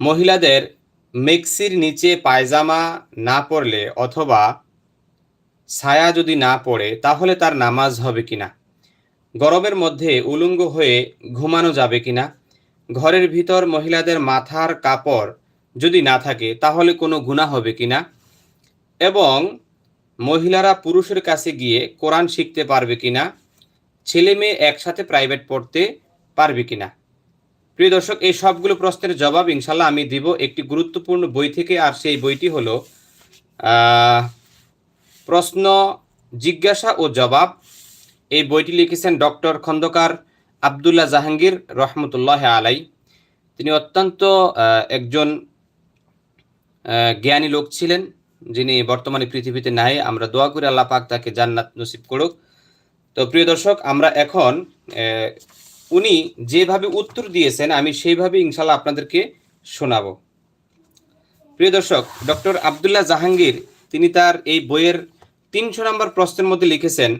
মহিলাদের মেক্সির নিচে পায়জামা না পরলে অথবা ছায়া যদি না পড়ে, তাহলে তার নামাজ হবে কিনা? গরমের মধ্যে উলঙ্গ হয়ে ঘুমানো যাবে কিনা? ঘরের ভিতর মহিলাদের মাথার কাপড় যদি না থাকে, তাহলে কোনো গুণা হবে কিনা? এবং মহিলারা পুরুষের কাছে গিয়ে কোরআন শিখতে পারবে কিনা? ছেলে মেয়ে একসাথে প্রাইভেট পড়তে পারবে কিনা? প্রিয় দর্শক, এই সবগুলো প্রশ্নের জবাব ইনশাল্লাহ আমি দিব। একটি গুরুত্বপূর্ণ বই থেকে, আর সেই বইটি হলো প্রশ্ন, জিজ্ঞাসা ও জবাব। এই বইটি লিখেছেন ডক্টর খন্দকার আবদুল্লাহ জাহাঙ্গীর রহমতুল্লাহ আলাই। তিনি অত্যন্ত একজন জ্ঞানী লোক ছিলেন, যিনি বর্তমানে পৃথিবীতে নাই। আমরা দোয়া করি আল্লাহ পাক তাকে জান্নাত নসিব করুক। তো প্রিয় দর্শক, আমরা এখন উনি যেভাবে উত্তর দিয়েছেন, আমি সেইভাবে ইনশাল্লাহ আপনাদেরকে শোনাবো। প্রিয় দর্শক, ডক্টর আবদুল্লাহ জাহাঙ্গীর, তিনি তার এই বইয়ের তিনশো নম্বর প্রশ্নের মধ্যে লিখেছেন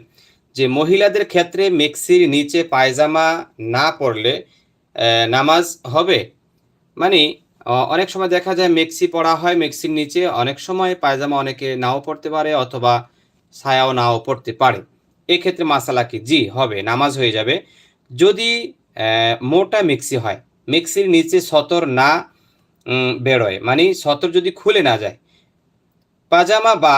যে, মহিলাদের ক্ষেত্রে মেক্সির নিচে পায়জামা না পড়লে নামাজ হবে? মানে অনেক সময় দেখা যায় মেক্সি পড়া হয়, মেক্সির নিচে অনেক সময় পায়জামা অনেকে নাও পড়তে পারে অথবা ছায়াও নাও পড়তে পারে। এক্ষেত্রে মাসালা কি? জি, হবে, নামাজ হয়ে যাবে। যদি মোটা মিক্সি হয়, মিক্সির নিচে সতর না বেরোয় মানে সতর যদি খুলে না যায়, পাজামা বা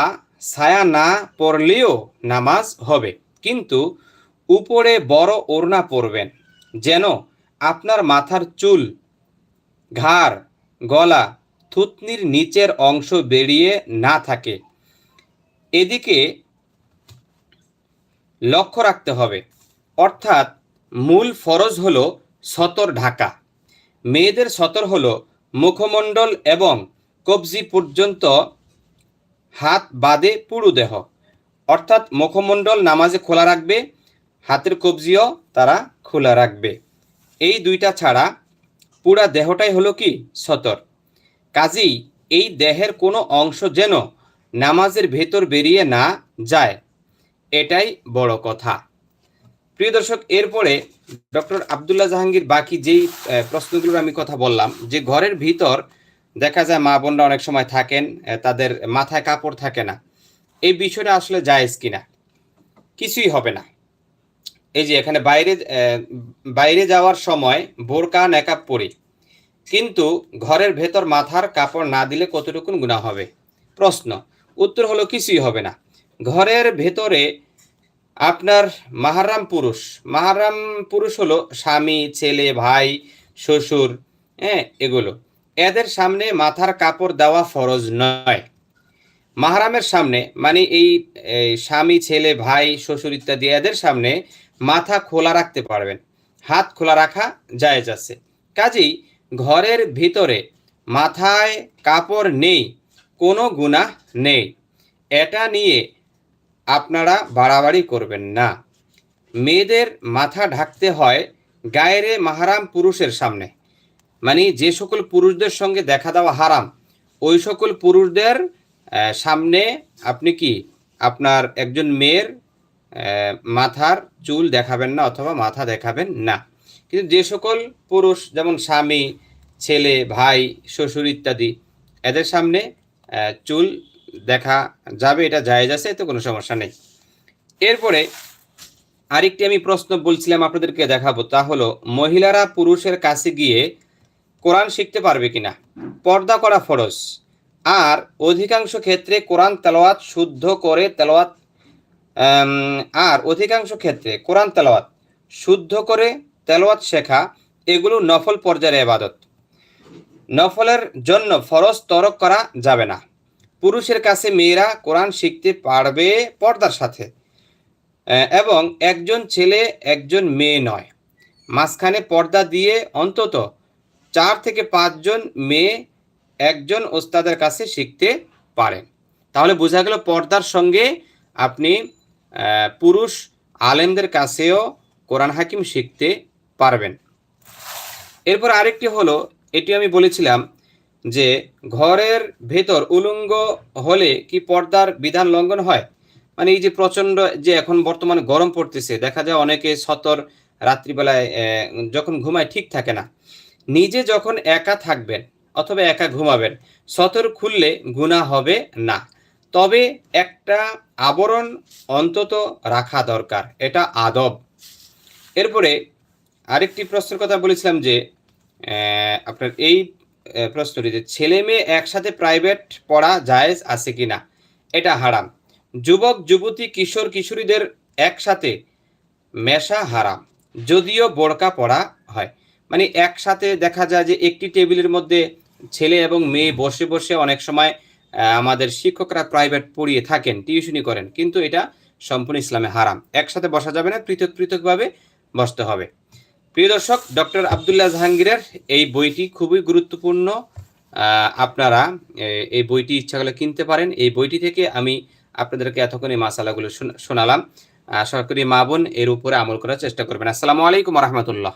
ছায়া না পরলেও নামাজ হবে। কিন্তু উপরে বড় ওড়না পরবেন, যেন আপনার মাথার চুল, ঘাড়, গলা, থুতনির নিচের অংশ বেরিয়ে না থাকে। এদিকে লক্ষ্য রাখতে হবে, অর্থাৎ মূল ফরজ হলো সতর ঢাকা। মেয়েদের সতর হলো মুখমণ্ডল এবং কবজি পর্যন্ত হাত বাদে পুরু দেহ। অর্থাৎ মুখমণ্ডল নামাজে খোলা রাখবে, হাতের কবজিও তারা খোলা রাখবে। এই দুইটা ছাড়া পুরা দেহটাই হলো কি? সতর। কাজেই এই দেহের কোনো অংশ যেন নামাজের ভেতর বেরিয়ে না যায়, এটাই বড় কথা। প্রিয় দর্শক, এরপরে ডক্টর আবদুল্লাহ জাহাঙ্গীর বাকি যেই প্রশ্নগুলোর আমি কথা বললাম, যে ঘরের ভিতর দেখা যায় মা বোনরা অনেক সময় থাকেন তাদের মাথায় কাপড় থাকে না। এই বিষয়টা আসলে জায়েজ কিনা? কিছুই হবে না। এই যে এখানে বাইরে বাইরে যাওয়ার সময় বোরকা নেকাব পরি। কিন্তু ঘরের ভেতর মাথার কাপড় না দিলে কতটুকুন গুণা হবে? প্রশ্ন। উত্তর হলো কিছুই হবে না। ঘরের ভেতরে আপনার মাহারাম পুরুষ। মাহারাম পুরুষ হলো স্বামী, ছেলে, ভাই, শ্বশুর হ্যাঁ এগুলো। এদের সামনে মাথার কাপড় দেওয়া ফরজ নয়। মাহারামের সামনে মানে এই স্বামী, ছেলে, ভাই, শ্বশুর ইত্যাদি এদের সামনে মাথা খোলা রাখতে পারবেন। হাত খোলা রাখা জায়েজ আছে। কাজেই ঘরের ভিতরে মাথায় কাপড় নেই, কোনো গুনাহ নেই। এটা নিয়ে আপনারা বাড়াবাড়ি করবেন না। মেয়েদের মাথা ঢাকতে হয় গায়েরে মাহারাম পুরুষের সামনে। মানে যে সকল পুরুষদের সঙ্গে দেখা দেওয়া হারাম, ওই সকল পুরুষদের সামনে আপনি কি আপনার একজন মেয়ের মাথার চুল দেখাবেন না অথবা মাথা দেখাবেন না। কিন্তু যে সকল পুরুষ, যেমন স্বামী, ছেলে, ভাই, শ্বশুর ইত্যাদি, এদের সামনে চুল দেখা যাবে, এটা জায়েজ আছে, এতে কোনো সমস্যা নেই। এরপরে আরেকটি আমি প্রশ্ন বলছিলাম আপনাদেরকে দেখাবো, তা হলো, মহিলারা পুরুষের কাছে গিয়ে কোরআন শিখতে পারবে কিনা? পর্দা করা ফরজ। আর অধিকাংশ ক্ষেত্রে কোরআন তেলাওয়াত শুদ্ধ করে তেলাওয়াত আর অধিকাংশ ক্ষেত্রে কোরআন তেলাওয়াত শুদ্ধ করে তেলাওয়াত শেখা, এগুলো নফল পর্যায়ের এবাদত নফলের জন্য ফরজ তরক করা যাবে না। পুরুষের কাছে মেয়েরা কোরআন শিখতে পারবে পর্দার সাথে। এবং একজন ছেলে একজন মেয়ে নয়। মাঝখানে পর্দা দিয়ে অন্তত চার থেকে পাঁচজন মেয়ে একজন ওস্তাদের কাছে শিখতে পারেন। তাহলে বোঝা গেল পর্দার সঙ্গে আপনি পুরুষ আলেমদের কাছেও কোরআন হাকিম শিখতে পারবেন। এরপর আরেকটি হলো, এটি আমি বলেছিলাম যে ঘরের ভেতর উলঙ্গ হলে কি পর্দার বিধান লঙ্ঘন হয়? মানে এই যে প্রচণ্ড যে এখন বর্তমানে গরম পড়তেছে, দেখা যায় অনেকে সতর রাত্রিবেলায় যখন ঘুমায় ঠিক থাকে না। নিজে যখন একা থাকবেন অথবা একা ঘুমাবেন, সতর খুললে গুণা হবে না। তবে একটা আবরণ অন্তত রাখা দরকার, এটা আদব। এরপরে আরেকটি প্রশ্নের কথা বলেছিলাম যে আপনার এই প্রশ্নটি যে, ছেলে মেয়ে একসাথে প্রাইভেট পড়া জায়েজ আছে কিনা? এটা হারাম। যুবক, যুবতী, কিশোর, কিশোরীদের একসাথে মেশা হারাম। যদিও বোরকা পড়া হয়। মানে একসাথে দেখা যায় যে, একটি টেবিলের মধ্যে ছেলে এবং মেয়ে বসে বসে অনেক সময় আমাদের শিক্ষকরা প্রাইভেট পড়িয়ে থাকেন টিউশনি করেন। কিন্তু এটা সম্পূর্ণ ইসলামে হারাম। একসাথে বসা যাবে না, পৃথক পৃথকভাবে বসতে হবে। প্রিয় দর্শক, ডক্টর আবদুল্লাহ জাহাঙ্গীরের এই বইটি খুবই গুরুত্বপূর্ণ। আপনারা এই বইটি ইচ্ছা করলে কিনতে পারেন। এই বইটি থেকে আমি আপনাদেরকে এতক্ষণ এই মাসালাগুলো শোনালাম। আশা করি মা বোন এর উপরে আমল করার চেষ্টা করবেন। আসসালামু আলাইকুম রহমতুল্লাহ।